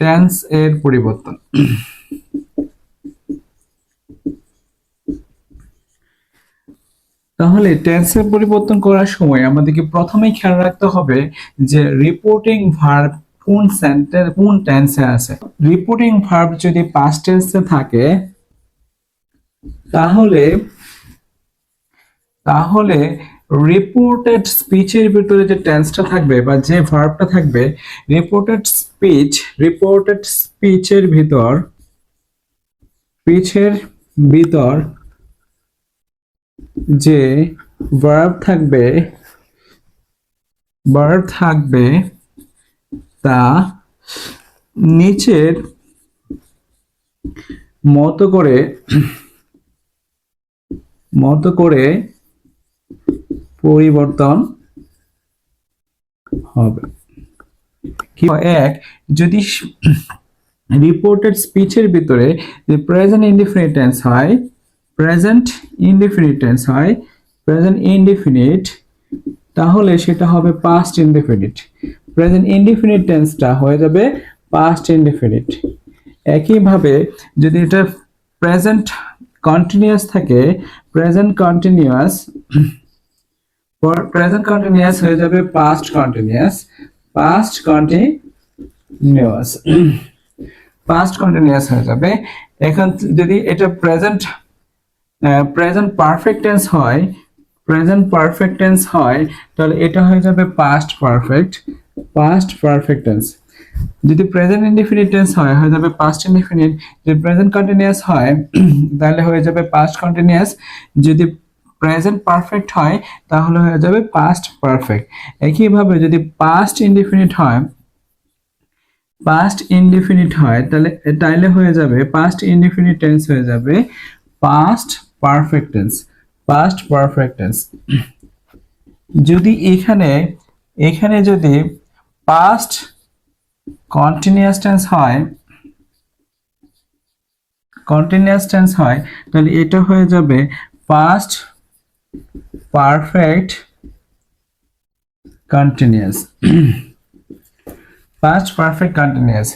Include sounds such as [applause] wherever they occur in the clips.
Tense এর পরিবর্তন। তাহলে টেন্সের পরিবর্তন করার সময় আমাদেরকে প্রথমেই খেয়াল রাখতে হবে যে রিপোর্টিং ভার্ব কোন সেন্টেন্স কোন টেন্সে আছে। রিপোর্টিং ভার্ব যদি পাস্ট টেন্সে থাকে, তাহলে তাহলে রিপোর্টেড স্পিচের ভিতরে যে টেন্সটা থাকবে বা যে ভার্বটা থাকবে রিপোর্টেড স্পিচ রিপোর্টেড স্পিচের ভিতর স্পিচের ভিতর যে ভার্ব থাকবে ভার্ব থাকবে তা নিচের মতো করে মতো করে পরিবর্তন হবে। এক, যদি রিপোর্টেড স্পিচের ভিতরে যে প্রেজেন্ট ইনডিফিনিট হয় প্রেজেন্ট ইনডিফিনিট হয় প্রেজেন্ট ইনডিফিনিট তাহলে সেটা হবে পাস্ট ইনডিফিনিট প্রেজেন্ট ইনডিফিনিট টেন্সটা হয়ে যাবে পাস্ট ইনডিফিনিট একইভাবে যদি এটা প্রেজেন্ট কন্টিনিউয়াস থাকে প্রেজেন্ট কন্টিনিউয়াস প্রেজেন্ট কন্টিনিউয়াস হয়ে যাবে past continuous past continuous past continuous হয়ে যাবে। এখন যদি এটা প্রেজেন্ট প্রেজেন্ট পারফেক্ট টেন্স হয় প্রেজেন্ট পারফেক্ট টেন্স হয়, তাহলে এটা হয়ে যাবে past perfect past perfect tense যদি প্রেজেন্ট ইনডিফিনিট টেন্স হয়, হয়ে যাবে পাস্ট ইনডিফিনিট যদি প্রেজেন্ট কন্টিনিউয়াস হয়, [clears throat] তাহলে হয়ে যাবে পাস্ট কন্টিনিউয়াস যদি প্রেজেন্ট পারফেক্ট হয়, তাহলে হয়ে যাবে পাস্ট পারফেক্ট একইভাবে যদি পাস্ট ইনডিফিনিট হয় পাস্ট ইনডিফিনিট হয়, তাহলে তাইলে হয়ে যাবে পাস্ট ইনডিফিনিট টেন্স হয়ে যাবে past perfect tense past perfect tense যদি এখানে এখানে যদি পাস্ট কন্টিনিউয়াস টেন্স হয় কন্টিনিউয়াস টেন্স হয়, তাহলে এটা হয়ে যাবে past perfect continuous past perfect continuous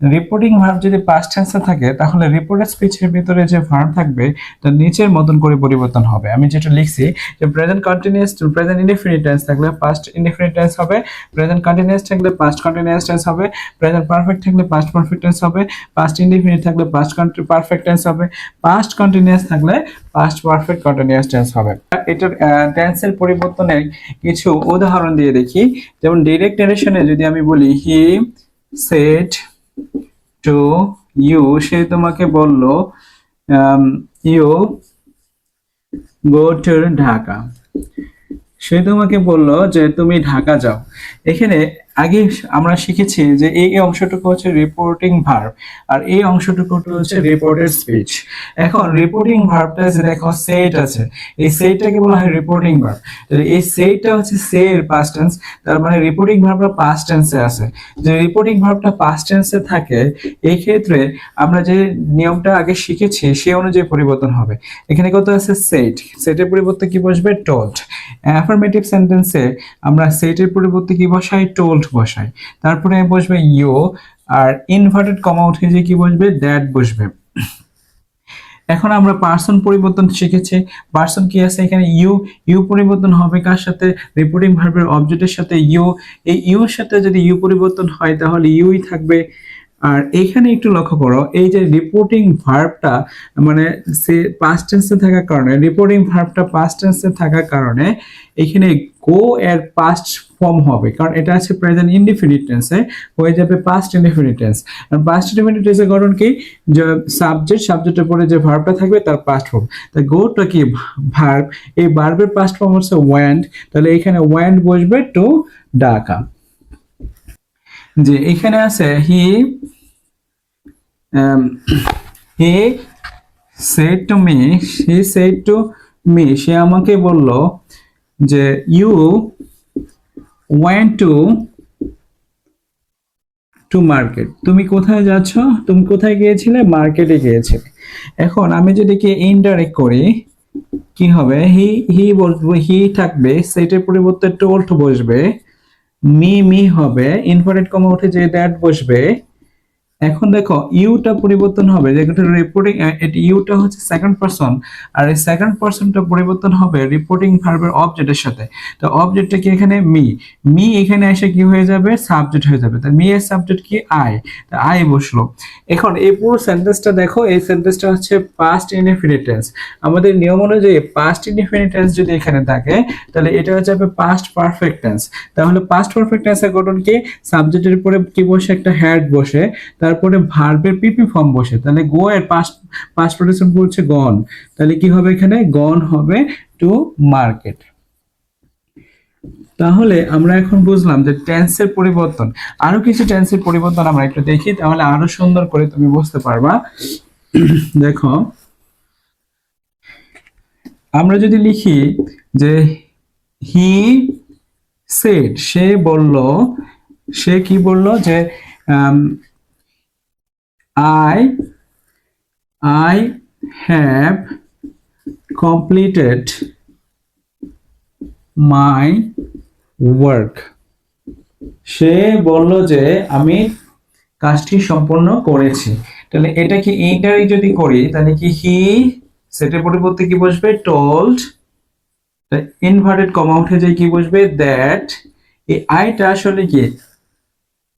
reporting verb যদি পাস্ট টেন্সে থাকে, তাহলে রিপোর্টেড স্পিচের ভিতরে যে ভার্ব থাকবে তার নিচের মতন করে পরিবর্তন হবে। আমি যেটা লিখছি যে present continuous to present indefinite tense থাকলে পাস্ট ইনডিফিনিট টেন্স হবে প্রেজেন্ট কন্টিনিউয়াস থাকলে পাস্ট কন্টিনিউয়াস টেন্স হবে প্রেজেন্ট পারফেক্ট থাকলে পাস্ট পারফেক্ট টেন্স হবে পাস্ট ইনডিফিনিট থাকলে পাস্ট পারফেক্ট টেন্স হবে পাস্ট কন্টিনিউয়াস থাকলে পাস্ট পারফেক্ট কন্টিনিউয়াস টেন্স হবে। এটার টেন্সের পরিবর্তনের কিছু উদাহরণ দিয়ে দেখি। যেমন ডিরেক্ট নারেশনে যদি আমি বলি হি সেট টু ইউ সে তোমাকে বলল ইউ গো টু ঢাকা সে তোমাকে বলল যে, তুমি ঢাকা যাও। এখানে আগে আমরা শিখেছি যে এই অংশটুকু হচ্ছে রিপোর্টিং ভার্ব আর এই অংশটুকু হচ্ছে রিপোর্টেড স্পিচ এখন রিপোর্টিং ভার্বটা যে দেখো সেট আছে। এই সেটটাকে বলা হয় রিপোর্টিং ভার্ব তাহলে এই সেটটা হচ্ছে সে এর পাস্ট টেন্স তার মানে রিপোর্টিং ভার্বটা পাস্ট টেন্সে আছে। যে রিপোর্টিং ভার্বটা পাস্ট টেন্সে থাকে এই ক্ষেত্রে আমরা যে নিয়মটা আগে শিখেছি, সে অনুযায়ী পরিবর্তন হবে। এখানে কত আছে? সেট সেটের পরিবর্তে কি বসবে? টোল্ড অ্যাফার্মেটিভ সেন্টেন্সে আমরা সেটের পরিবর্তে কি বসাই? টোল্ড বসাই। তারপরে বসবে ইউ আর ইনভার্টেড কমা উঠে যে কি বসবে? দ্যাট বসবে। এখন আমরা পার্সন পরিবর্তন শিখেছি। পার্সন কি আছে এখানে? ইউ ইউ পরিবর্তন হবে কার সাথে? রিপোর্টিং ভার্বের অবজেক্টের সাথে। ইউ এই ইউর সাথে যদি ইউ পরিবর্তন হয় তাহলে ইউই থাকবে। আর এখানে একটু লক্ষ্য করো, এই যে রিপোর্টিং ভার্বটা মানে সে পাস্ট টেন্সে থাকার কারণে রিপোর্টিং ভার্বটা পাস্ট টেন্সে থাকার কারণে এখানে গো এর পাস্ট ফর্ম হবে। কারণ এটা আছে প্রেজেন্ট ইনডিফিনিট টেন্সে হয়ে যাবে পাস্ট ইনডিফিনিট টেন্স আর পাস্ট ইনডিফিনিট টেন্সের গঠন কি? যে সাবজেক্ট সাবজেক্টের পরে যে ভার্বটা থাকবে, তার পাস্ট ফর্ম তাই গোটা কি? ভার্ব এই ভার্বের পাস্ট ফর্ম হচ্ছে ওয়ান্ড তাহলে এখানে ওয়ান্ড বসবে টু ডাকা। যে এখানে আছে he he said to me, he said to me. সে আমাকে বলল যে, you went to to market. তুমি কোথায় যাচ্ছ? তুমি কোথায় গিয়েছিলে? মার্কেটে গিয়েছিলে। এখন আমি যদি কি ইনডাইরেক্ট করি, কি হবে? হি হি বলব হি থাকবে, সেটের পরিবর্তে টোল্ড বসবে। মি মি হবে ইনফারেট কমা উঠে যে দ্যাট বসবে এখন দেখো ইউটা পরিবর্তন হবে যেটা রিপোর্টিং ইউটা হচ্ছে সেকেন্ড পারসন আর এই সেকেন্ড পারসনটা পরিবর্তন হবে রিপোর্টিং ভার্বের অবজেক্টের সাথে। তো অবজেক্টটা কি এখানে? মি মি এখানে এসে কি হয়ে যাবে? সাবজেক্ট হয়ে যাবে। তাই মি এর সাবজেক্ট কি? আই তা আই বসল। এখন এই পুরো সেন্টেন্সটা দেখো, এই সেন্টেন্সটা হচ্ছে পাস্ট ইনডিফিনিট টেন্স আমাদের নিয়ম অনুযায়ী পাস্ট ইনডিফিনিট যদি এখানে থাকে, তাহলে এটা হচ্ছে পাস্ট পারফেক্ট তাহলে পাস্ট পারফেক্ট টেন্সের গঠন কি? সাবজেক্টের উপরে কি বসে? একটা হ্যাড বসে। তারপরে ভার্বের পিপি ফর্ম বসে। তাহলে গো এর পাস্ট পাস্ট হচ্ছে গন তাহলে কি হবে এখানে? গন হবে টু মার্কেট তাহলে আমরা এখন বুঝলাম যে টেন্সের পরিবর্তন। আরও কিছু টেন্সের পরিবর্তন আমরা একটু দেখি, তাহলে আরও সুন্দর করে তুমি বুঝতে পারবা। দেখো, আমরা যদি লিখি যে হি সেড সে বলল, সে কি বলল? যে I I have completed my work সে বলল যে আমি কাজটি সম্পন্ন করেছি। তাহলে এটা কি ইন্টারি যদি করি, তাহলে কি হি সেটার পরিবর্তে কি বসবে? টোল্ড ইনভার্টেড কমা উঠে যায় কি বসবে? দ্যাট এই আইটা আসলে কি?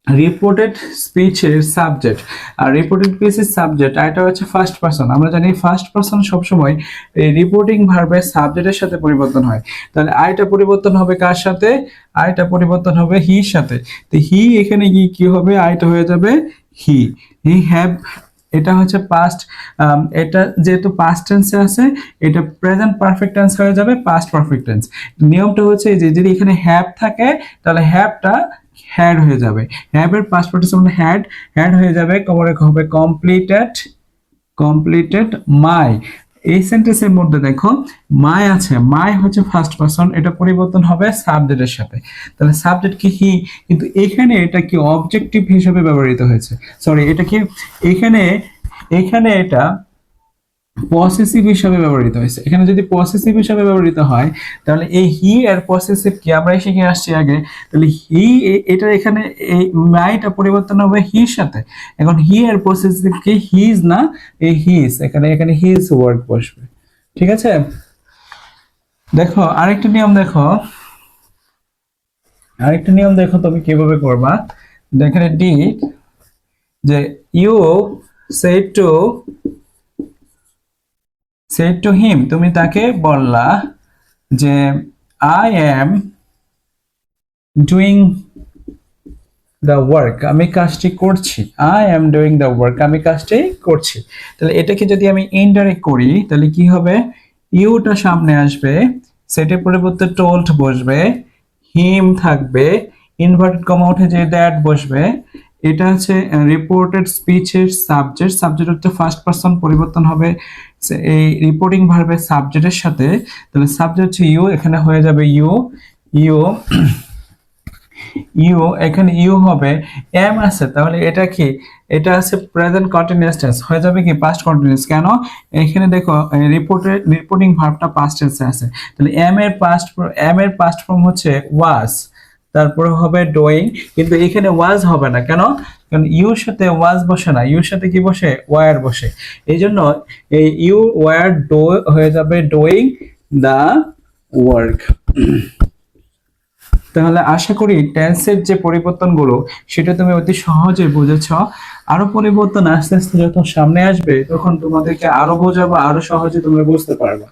রিপোর্টেড স্পিচের সাবজেক্ট আর রিপোর্টেড স্পিচের সাবজেক্ট আর এটা হচ্ছে ফার্স্ট পারসন আমরা জানি ফার্স্ট পারসন সবসময় এই রিপোর্টিং ভার্বের সাবজেক্টের সাথে পরিবর্তন হয়। তাহলে আইটা পরিবর্তন হবে কার সাথে? আইটা পরিবর্তন হবে হির সাথে। তো হি এখানে কি কি হবে? আইটা হয়ে যাবে হি হি হ্যাভ এটা হচ্ছে পাস্ট এটা যেহেতু পাস্ট টেন্সে আছে, এটা প্রেজেন্ট পারফেক্ট টেন্স হয়ে যাবে পাস্ট পারফেক্ট টেন্স নিয়মটা হচ্ছে যে, যদি এখানে হ্যাভ থাকে, তাহলে হ্যাভটা হ্যাড হয়ে যাবে। হ্যাভ এর পাস্ট পার্টিসিপল হ্যাড হ্যাড হয়ে যাবে কবরে হবে কমপ্লিটেড কমপ্লিটেড মাই এই সেন্টেন্সের মধ্যে দেখো মাই আছে মাই হচ্ছে ফার্স্ট পারসন এটা পরিবর্তন হবে সাবজেক্টের সাথে। তাহলে সাবজেক্ট কি হি কিন্তু এখানে এটা কি অবজেক্টিভ হিসেবে ব্যবহৃত হয়েছে? সরি এটা কি? এখানে এখানে এটা পসেসিভ হিসাবে ব্যবহৃত হয়েছে। এখানে যদি পসেসিভ হিসাবে ব্যবহৃত হয়, তাহলে এই হি এর পসেসিভ কি আমরা শিখে আসছি আগে। তাহলে হি এটা এখানে এই মাইটা পরিবর্তন হবে হির সাথে। এখন হি এর পসেসিভ কি হিজ না এই হিজ এখানে এখানে হিজ ওয়ার্ড বসবে। ঠিক আছে? দেখো, আরেকটা নিয়ম দেখো। আরেকটা নিয়ম দেখো তুমি কীভাবে করবা। এখানে ডি যে you said to said to him তুমি তাকে বললা যে I am doing the work আমি কাজটি করছি। I am doing the work আমি কাজটি করছি। তাহলে এটাকে যদি আমি ইনডাইরেক্ট করি, তাহলে কি হবে? ইউটা সামনে আসবে সেটের পরিবর্তে টোল্ড বসবে হিম থাকবে ইনভার্টেড কমা উঠে যে দ্যাট বসবে। এটা হচ্ছে রিপোর্টেড স্পিচের সাবজেক্ট সাবজেক্ট হচ্ছে ফার্স্ট পারসন পরিবর্তন হবে। এই রিপোর্টিং ভার্বের সাবজেক্টের সাথে, তাহলে সাবজেক্ট হচ্ছে ইউ এখানে হয়ে যাবে ইউ ইউ ইউ এখানে ইউ হবে এম আছে, তাহলে এটা কি? এটা আছে প্রেজেন্ট কন্টিনিউয়াস টেন্স হয়ে যাবে কি পাস্ট কন্টিনিউয়াস কেন? এখানে দেখো রিপোর্টের রিপোর্টিং ভার্বটা পাস্ট টেন্সে আছে, তাহলে এম এর পাস্ট এম এর পাস্ট ফর্ম হচ্ছে ওয়াজ তারপরে হবে ডোয়িং কিন্তু এখানে ওয়াজ হবে না, কেন? কারণ ইউর সাথে ওয়াজ বসে না ইউর সাথে কি বসে? ওয়ার বসে। এই জন্য এই ইউ, ওয়ার, ডো হয়ে যাবে ডোয়িং দ্য ওয়ার্ক। তাহলে আশা করি টেন্সের যে পরিবর্তনগুলো, সেটা তুমি অতি সহজে বুঝেছ। আরও পরিবর্তন আস্তে আস্তে যখন সামনে আসবে, তখন তোমাদেরকে আরও বোঝাবো, আরও সহজে তোমরা বুঝতে পারবে।